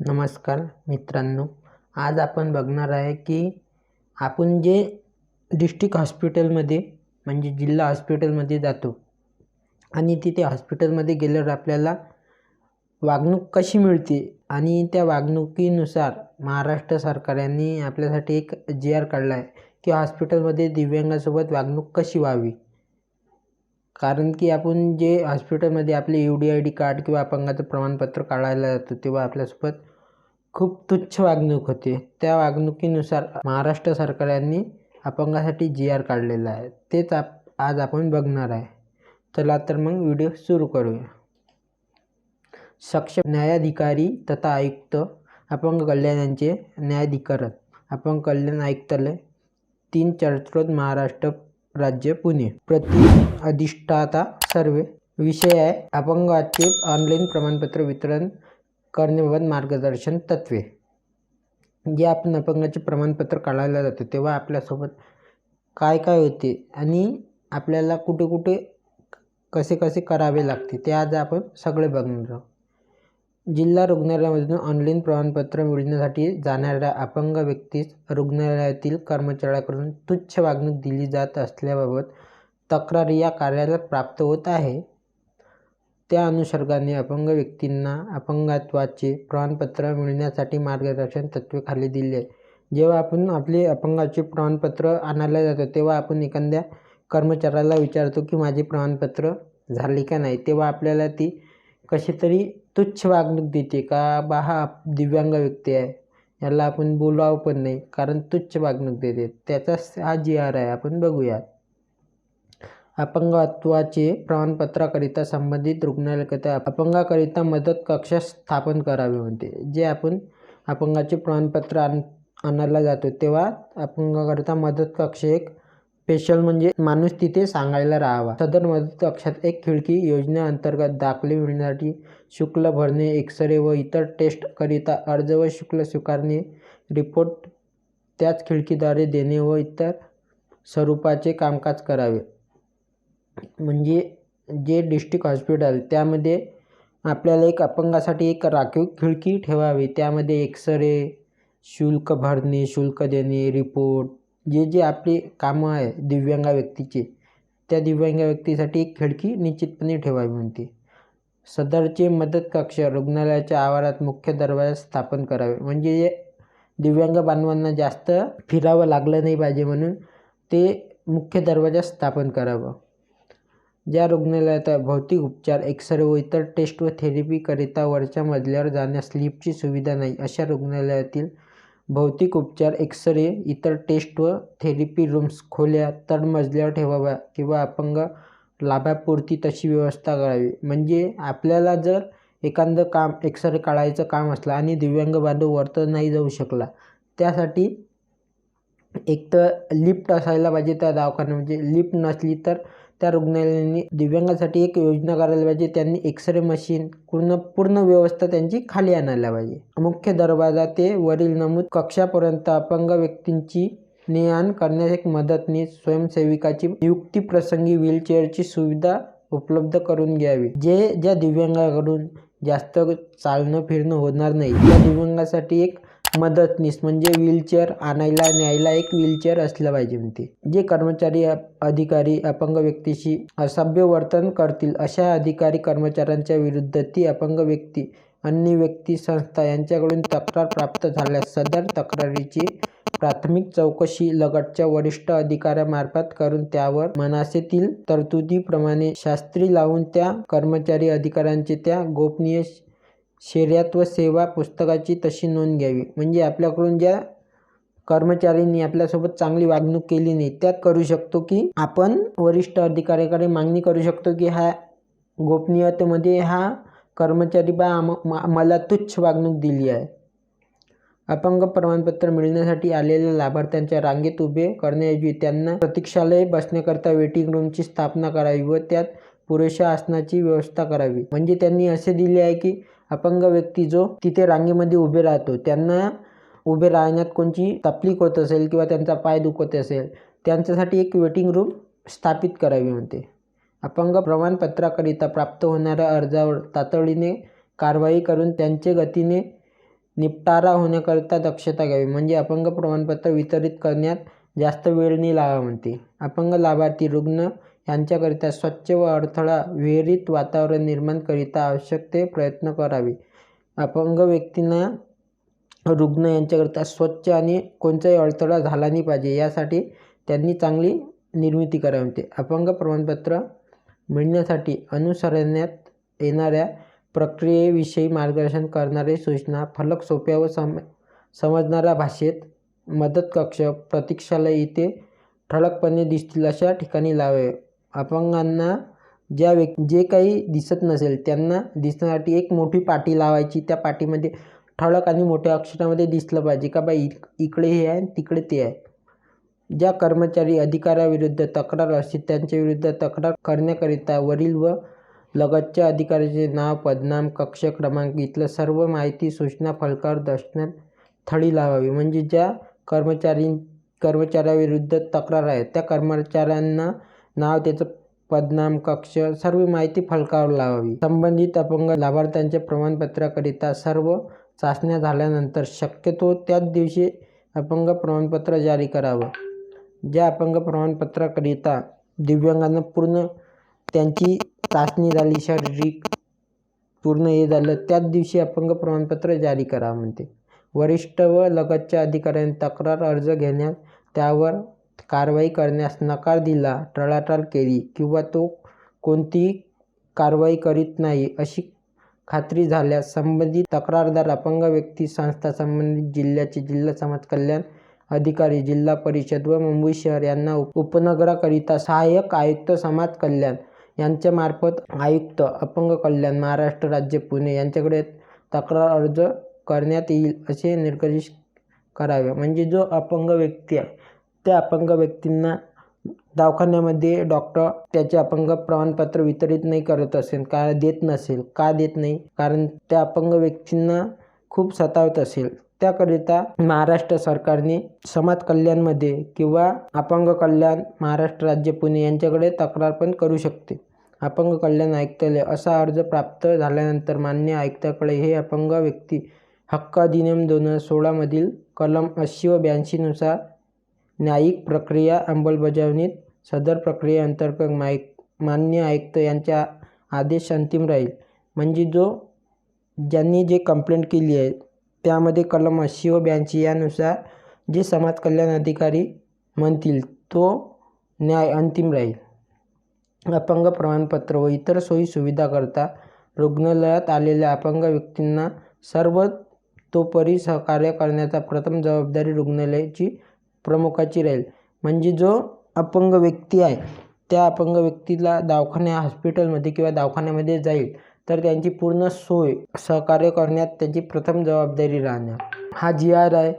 नमस्कार मित्रांनो आज आपण बघणार आहे की आपण जे डिस्ट्रिक्ट हॉस्पिटलमध्ये म्हणजे जिल्हा हॉस्पिटलमध्ये जातो आणि तिथे हॉस्पिटलमध्ये गेल्यावर आपल्याला वागणूक कशी मिळते आणि त्या वागणुकीनुसार महाराष्ट्र सरकारने आपल्यासाठी एक जी आर काढला आहे की हॉस्पिटलमध्ये दिव्यांगासोबत वागणूक कशी व्हावी. कारण की आपण जे हॉस्पिटलमध्ये आपले U D I D card किंवा अपंगाचं प्रमाणपत्र काढायला जातो तेव्हा आपल्यासोबत खूप तुच्छ वागणूक होते. त्या वागणुकीनुसार महाराष्ट्र सरकारांनी अपंगासाठी जी आर काढलेला आहे. तेच आप आज आपण बघणार आहे. चला तर मग व्हिडिओ सुरू करूया. सक्षम न्यायाधिकारी तथा आयुक्त अपंग कल्याण यांचे न्यायाधिकरण. अपंग कल्याण आयुक्तालय तीन चर्चरोड महाराष्ट्र राज्य पुणे. प्रति अधिष्ठाता सर्वे. विषय आहे अपंगाचे ऑनलाईन प्रमाणपत्र वितरण करण्याबाबत मार्गदर्शन तत्त्वे. जे आपण अपंगाचे प्रमाणपत्र काढायला जातो तेव्हा आपल्यासोबत काय काय होते आणि आपल्याला कुठे कुठे कसे कसे करावे लागते ते आज आपण सगळे बघणार आहोत. जिल्हा रुग्णालयामधून ऑनलाईन प्रमाणपत्र मिळण्यासाठी जाणाऱ्या अपंग व्यक्तीस रुग्णालयातील कर्मचाऱ्याकडून तुच्छ वागणूक दिली जात असल्याबाबत तक्रार या कार्यालयात प्राप्त होत आहे. त्या अनुषंगाने अपंग व्यक्तींना अपंगत्वाचे प्रमाणपत्र मिळण्यासाठी मार्गदर्शन तत्त्वे खाली दिली. आहे जेव्हा आपण आपले अपंगाचे प्रमाणपत्र आणायला जातो तेव्हा आपण एखाद्या कर्मचाऱ्याला विचारतो की माझे प्रमाणपत्र झाले का नाही? तेव्हा आपल्याला ती कशी तरी तुच्छ वागणूक देते का? बा हा दिव्यांग व्यक्ती आहे. याला आपण बोलावं पण नाही कारण तुच्छ वागणूक देते. त्याचाच हा जी आर आहे आपण बघूयात. अपंगत्वाचे प्रमाणपत्राकरिता संबंधित रुग्णालयाकरिता अपंगाकरिता मदत कक्ष स्थापन करावे म्हणते. जे आपण अपंगाचे प्रमाणपत्र आण आणायला जातो तेव्हा अपंगाकरिता मदत कक्ष एक स्पेशल म्हणजे माणूस तिथे सांगायला राहावा. सदर मदत कक्षात एक खिडकी योजनेअंतर्गत दाखले मिळण्यासाठी शुल्क भरणे एक्सरे व इतर टेस्टकरिता अर्ज व शुल्क स्वीकारणे रिपोर्ट त्याच खिडकीद्वारे देणे व इतर स्वरूपाचे कामकाज करावे. म्हणजे जे डिस्ट्रिक्ट हॉस्पिटल त्यामध्ये आपल्याला एक अपंगासाठी एक राखीव खिडकी ठेवावी. त्यामध्ये एक्सरे शुल्क भरणे शुल्क देणे रिपोर्ट जे जे आपली कामं आहे दिव्यांग व्यक्तीचे त्या दिव्यांग व्यक्तीसाठी एक खिडकी निश्चितपणे ठेवावी म्हणते. सदरचे मदत कक्ष रुग्णालयाच्या आवारात मुख्य दरवाजा स्थापन करावे. म्हणजे दिव्यांग बांधवांना जास्त फिरावं लागलं नाही पाहिजे म्हणून ते मुख्य दरवाजा स्थापन करावं. ज्या रुग्णालयात भौतिक उपचार एक्सरे व इतर टेस्ट व थेरपीकरिता वरच्या मजल्यावर जाण्यास लिफ्टची सुविधा नाही अशा रुग्णालयातील भौतिक उपचार एक्सरे इतर टेस्ट व थेरपी रूम्स खोल्या तळमजल्यावर ठेवाव्या किंवा अपंग लाभापुरती तशी व्यवस्था करावी. म्हणजे आपल्याला जर एखादं काम एक्सरे काढायचं काम असलं आणि दिव्यांग बांधव वरतं नाही जाऊ शकला त्यासाठी एक तर लिफ्ट असायला पाहिजे त्या दवाखान्यात म्हणजे लिफ्ट नसली तर त्या रुग्णालयाने दिव्यांगासाठी एक योजना करायला पाहिजे. त्यांनी एक्सरे मशीन पूर्ण पूर्ण व्यवस्था त्यांची खाली आणायला पाहिजे. मुख्य दरवाजा ते वरील नमूद कक्षापर्यंत अपंग व्यक्तींची ने आण करण्यास एक मदतनीस स्वयंसेविकाची नियुक्ती प्रसंगी व्हीलचेअरची सुविधा उपलब्ध करून घ्यावी. जे ज्या दिव्यांगाकडून जास्त चालणं फिरणं होणार नाही त्या दिव्यांगासाठी एक मदतनीस म्हणजे व्हीलचेअर आणायला न्यायला एक व्हीलचेअर असलं पाहिजे म्हणते. जे कर्मचारी अधिकारी अपंग व्यक्तीशी असभ्य वर्तन करतील अशा अधिकारी कर्मचाऱ्यांच्या विरुद्ध ती अपंग व्यक्ती अन्य व्यक्ती संस्था यांच्याकडून तक्रार प्राप्त झाल्यास सदर तक्रारीची प्राथमिक चौकशी लगटच्या वरिष्ठ अधिकाऱ्यामार्फत करून त्यावर मनासेतील तरतुदीप्रमाणे शास्त्री लावून त्या कर्मचारी अधिकाऱ्यांचे त्या गोपनीय शर्यत व सेवा पुस्तकाची तशी नोंद घ्यावी. म्हणजे आपल्याकडून ज्या कर्मचाऱ्यांनी आपल्यासोबत चांगली वागणूक केली नाही त्यात करू शकतो की आपण वरिष्ठ अधिकाऱ्याकडे मागणी करू शकतो की हा गोपनीयतेमध्ये हा कर्मचारी बा मला तुच्छ वागणूक दिली आहे. अपंग प्रमाणपत्र मिळण्यासाठी आलेल्या लाभार्थ्यांच्या रांगेत उभे करण्याऐवजी त्यांना प्रतीक्षालय बसण्याकरता वेटिंग रूमची स्थापना करावी व त्यात पुरेशा आसनाची व्यवस्था करावी. म्हणजे त्यांनी असे दिले आहे की अपंग व्यक्ती जो तिथे रांगेमध्ये उभे राहतो त्यांना उभे राहण्यात कोणची तकलीफ होत असेल किंवा त्यांचा पाय दुखत असेल त्यांच्यासाठी एक वेटिंग रूम स्थापित करावी म्हणते. अपंग प्रमाणपत्राकरिता प्राप्त होणाऱ्या अर्जावर तातडीने कारवाई करून त्यांचे गतीने निपटारा होण्याकरिता दक्षता घ्यावी म्हणजे अपंग प्रमाणपत्र वितरित करण्यात जास्त वेळ नाही लावा म्हणते. अपंग लाभार्थी रुग्ण यांच्याकरिता स्वच्छ व अडथळा विरहित वातावरण निर्माण करिता आवश्यक ते प्रयत्न करावे. अपंग व्यक्तींना रुग्ण यांच्याकरिता स्वच्छ आणि कोणताही अडथळा झाला नाही पाहिजे यासाठी त्यांनी चांगली निर्मिती करावी म्हणते अपंग प्रमाणपत्र मिळण्यासाठी अनुसरण्यात येणाऱ्या प्रक्रियेविषयी मार्गदर्शन करणारे सूचना फलक सोप्या व सम समजणाऱ्या भाषेत मदत कक्ष प्रतीक्षालय इथे ठळकपणे दिसतील अशा ठिकाणी लावावे. अपंगांना ज्या व्यक् जे काही दिसत नसेल त्यांना दिसण्यासाठी एक मोठी पाटी लावायची. त्या पाटीमध्ये ठळक आणि मोठ्या अक्षरामध्ये दिसलं पाहिजे. का बा इक इकडे हे आहे तिकडे ते आहे. ज्या कर्मचारी अधिकाऱ्याविरुद्ध तक्रार असते त्यांच्याविरुद्ध तक्रार करण्याकरिता वरील व लगतच्या अधिकाऱ्याचे नाव पदनाम कक्ष क्रमांक इथलं सर्व माहिती सूचना फलकावर दर्शनात थळी लावावी. म्हणजे ज्या कर्मचारी कर्मचाऱ्याविरुद्ध तक्रार आहे त्या कर्मचाऱ्यांना नाव त्याचं पदनाम कक्ष सर्व माहिती फलकावर लावावी. संबंधित अपंग लाभार्थ्यांच्या प्रमाणपत्राकरिता सर्व चाचण्या झाल्यानंतर शक्यतो त्याच दिवशी अपंग प्रमाणपत्र जारी करावं. ज्या अपंग प्रमाणपत्राकरिता दिव्यांगांना पूर्ण त्यांची चाचणी झाली शारीरिक पूर्ण हे झालं त्याच दिवशी अपंग प्रमाणपत्र जारी करावं म्हणते. वरिष्ठ व लगतच्या अधिकाऱ्यांनी तक्रार अर्ज घेण्यात त्यावर कारवाई करण्यास नकार दिला टळाटाळ केली किंवा तो कोणतीही कारवाई करीत नाही अशी खात्री झाल्यास संबंधित तक्रारदार अपंग व्यक्ती संस्था संबंधित जिल्ह्याचे जिल्हा समाज कल्याण अधिकारी जिल्हा परिषद व मुंबई शहर यांना उपनगराकरिता सहाय्यक आयुक्त समाज कल्याण यांच्यामार्फत आयुक्त अपंग कल्याण महाराष्ट्र राज्य पुणे यांच्याकडे तक्रार अर्ज करण्यात येईल असे निर्देश करावे. म्हणजे जो अपंग व्यक्ती आहे त्या अपंग व्यक्तींना दवाखान्यामध्ये डॉक्टर त्याचे अपंग प्रमाणपत्र वितरित नाही करत असेल का देत नसेल का देत नाही कारण त्या अपंग व्यक्तींना खूप सतावत असेल. त्याकरिता महाराष्ट्र सरकारने समाज कल्याणमध्ये किंवा अपंग कल्याण महाराष्ट्र राज्य पुणे यांच्याकडे तक्रार पण करू शकते. अपंग कल्याण आयुक्तालय असा अर्ज प्राप्त झाल्यानंतर मान्य आयुक्ताकडे हे अपंग व्यक्ती हक्क अधिनियम दोन हजार सोळामधील कलम ऐंशी व ब्याऐंशीनुसार न्यायिक प्रक्रिया अंमलबजावणीत सदर प्रक्रियेअंतर्गत माईक मान्य आयुक्त यांचा आदेश अंतिम राहील. म्हणजे जो ज्यांनी जे कंप्लेंट केली आहे त्यामध्ये कलम ऐंशी व ब्याऐंशी यानुसार जे समाज कल्याण अधिकारी म्हणतील तो न्याय अंतिम राहील. अपंग प्रमाणपत्र व इतर सोयीसुविधाकरता रुग्णालयात आलेल्या अपंग व्यक्तींना सर्व तोपरी सहकार्य करण्याचा प्रथम जबाबदारी रुग्णालयाची प्रमुखाची राहील. म्हणजे जो अपंग व्यक्ती आहे त्या अपंग व्यक्तीला दवाखान्या हॉस्पिटलमध्ये किंवा दवाखान्यामध्ये जाईल. तर त्यांची पूर्ण सोय सहकार्य करण्यात त्याची प्रथम जबाबदारी राहणार. हा जी आर आहे.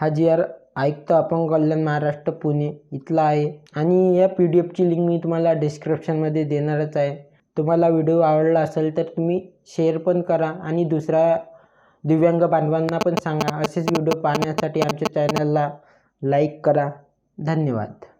हा जी आर आयुक्त अपंग कल्याण महाराष्ट्र पुणे इथला आहे. आणि या पी डी एफची लिंक मी तुम्हाला डिस्क्रिप्शनमध्ये देणारच आहे. तुम्हाला व्हिडिओ आवडला असेल तर तुम्ही शेअर पण करा आणि दुसऱ्या दिव्यांग बांधवांना पण सांगा. असेच व्हिडिओ पाहण्यासाठी आमच्या चॅनलला लाईक करा. धन्यवाद.